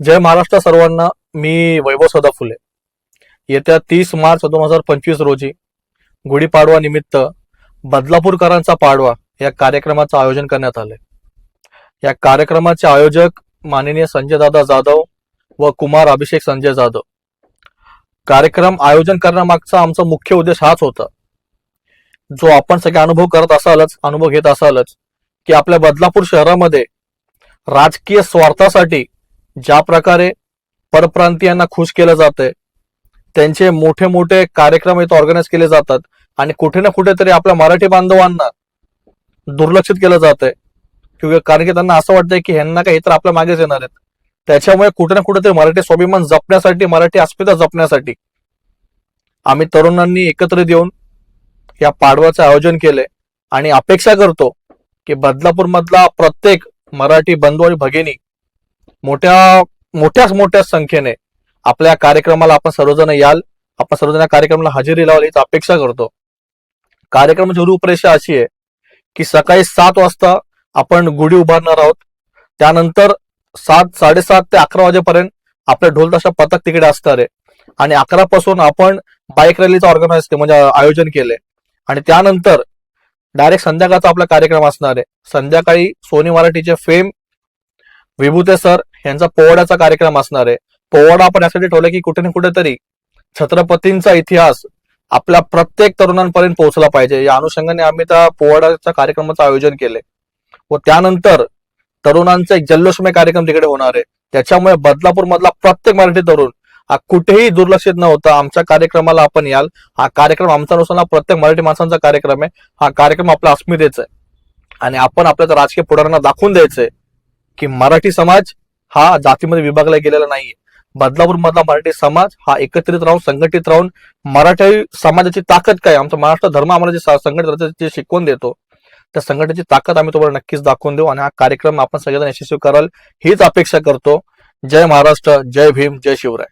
जय महाराष्ट्र सर्वांना. मी वैभव सदा फुले येत्या तीस मार्च दोन हजार पंचवीस रोजी गुढीपाडवा निमित्त बदलापूरकरांचा पाडवा या कार्यक्रमाचं आयोजन करण्यात आले या कार्यक्रमाचे आयोजक माननीय संजय दादा जाधव व कुमार अभिषेक संजय जाधव. कार्यक्रम आयोजन करण्यामागचा आमचा मुख्य उद्देश हाच होता. जो आपण सगळे अनुभव करत असालच अनुभव घेत असालच की आपल्या बदलापूर शहरामध्ये राजकीय स्वार्थासाठी ज्या प्रकारे परप्रांतीयांना खुश केलं जातंय त्यांचे मोठे मोठे कार्यक्रम इथं ऑर्गनाईज केले जातात आणि कुठे ना कुठेतरी आपल्या मराठी बांधवांना दुर्लक्षित केलं जातंय. किंवा कारण की त्यांना असं वाटतंय की ह्यांना काही तर आपल्या मागेच येणार आहेत. त्याच्यामुळे कुठे ना कुठेतरी मराठी स्वाभिमान जपण्यासाठी मराठी अस्मिता जपण्यासाठी आम्ही तरुणांनी एकत्र येऊन या पाडव्याचं आयोजन केले आणि अपेक्षा करतो की बदलापूर मधला प्रत्येक मराठी बंधू आणि भगिनी मोठ्या मोठ्याच मोठ्या संख्येने आपल्या कार्यक्रमाला आपण सर्वजण याल. आपण सर्वजण या कार्यक्रमाला हजेरी लावाल हीच अपेक्षा करतो. कार्यक्रमाची रूपरेषा अशी आहे की सकाळी सात वाजता आपण गुढी उभारणार आहोत. त्यानंतर सात साडेसात ते अकरा वाजेपर्यंत आपल्या ढोल ताशा पथक तिकडे असणार आहे. आणि अकरा पासून आपण बाईक रॅलीचं ऑर्गनाईज म्हणजे आयोजन केले आणि त्यानंतर डायरेक्ट संध्याकाळचा आपला कार्यक्रम असणार आहे. संध्याकाळी सोनी मराठीचे फेम विभूते सर यांचा पोवाड्याचा कार्यक्रम असणार आहे. पोवाडा आपण यासाठी ठेवला की कुठे ना कुठेतरी छत्रपतींचा इतिहास आपल्या प्रत्येक तरुणांपर्यंत पोहोचला पाहिजे. या अनुषंगाने आम्ही त्या पोवाड्याच्या कार्यक्रमाचं आयोजन केले व त्यानंतर तरुणांचा एक जल्लोषमय कार्यक्रम तिकडे होणार आहे. त्याच्यामुळे बदलापूर मधला प्रत्येक मराठी तरुण हा कुठेही दुर्लक्षित न होता आमच्या कार्यक्रमाला आपण याल. हा कार्यक्रम आमचा नसून हा प्रत्येक मराठी माणसांचा कार्यक्रम आहे. हा कार्यक्रम आपला अस्मितेचा आहे. आणि आपण आपल्या राजकीय पुढाऱ्यांना दाखवून द्यायचंय. की मराठी समाज हा जातीमध्ये विभागला गेलेला नाहीये. बदलापूर मधला मराठी समाज हा एकत्रित राहून संघटित राहून मराठी समाजाची ताकद काय? आमचा महाराष्ट्र धर्म आम्हाला जे संघटित जे शिकवून देतो त्या संघटनेची ताकद आम्ही तुम्हाला नक्कीच दाखवून देऊ आणि हा कार्यक्रम आपण सगळेजण यशस्वी कराल हीच अपेक्षा करतो. जय महाराष्ट्र जय भीम जय शिवराय.